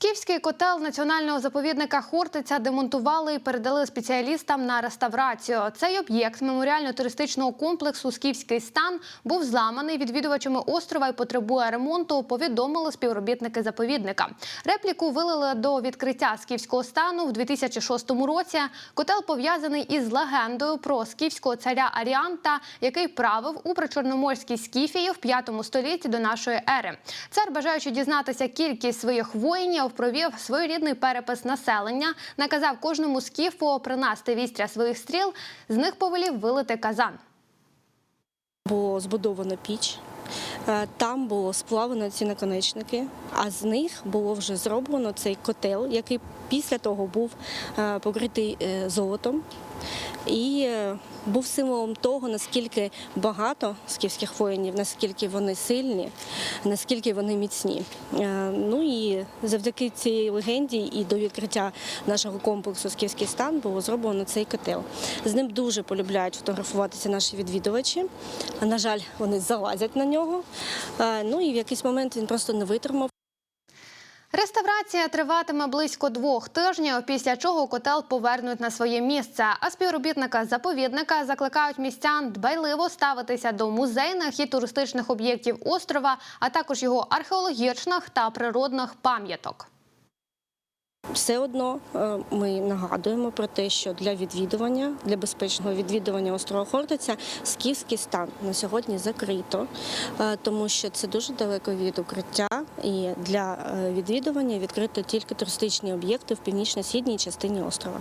Скіфський котел національного заповідника Хортиця демонтували і передали спеціалістам на реставрацію. Цей об'єкт меморіально-туристичного комплексу Скіфський стан був зламаний відвідувачами острова і потребує ремонту. Повідомили співробітники заповідника. Репліку вилили до відкриття скіфського стану в 2006 році. Котел пов'язаний із легендою про скіфського царя Аріанта, який правив у причорноморській Скіфії в 5 столітті до нашої ери. Цар, бажаючи дізнатися кількість своїх воїнів, провів своєрідний перепис населення, наказав кожному скіфу принести вістря своїх стріл, з них повелів вилити казан. Було збудована піч, там було сплавлено ці наконечники, а з них було вже зроблено цей котел, який після того був е, покритий е, золотом. І е, був символом того, наскільки багато скіфських воїнів, наскільки вони сильні, наскільки вони міцні. Е, Ну і завдяки цій легенді і до відкриття нашого комплексу Скіфський стан було зроблено цей котел. З ним дуже полюбляють фотографуватися наші відвідувачі. На жаль, вони залазять на нього. Ну і в якийсь момент він просто не витримав. Реставрація триватиме близько двох тижнів, після чого котел повернуть на своє місце. А співробітника заповідника закликають містян дбайливо ставитися до музейних і туристичних об'єктів острова, а також його археологічних та природних пам'яток. Все одно е, ми нагадуємо про те, що для відвідування, для безпечного відвідування острова Хортиця скіфський стан на сьогодні закрито, е, тому що це дуже далеко від укриття, і для е, відвідування відкрито тільки туристичні об'єкти в північно-східній частині острова.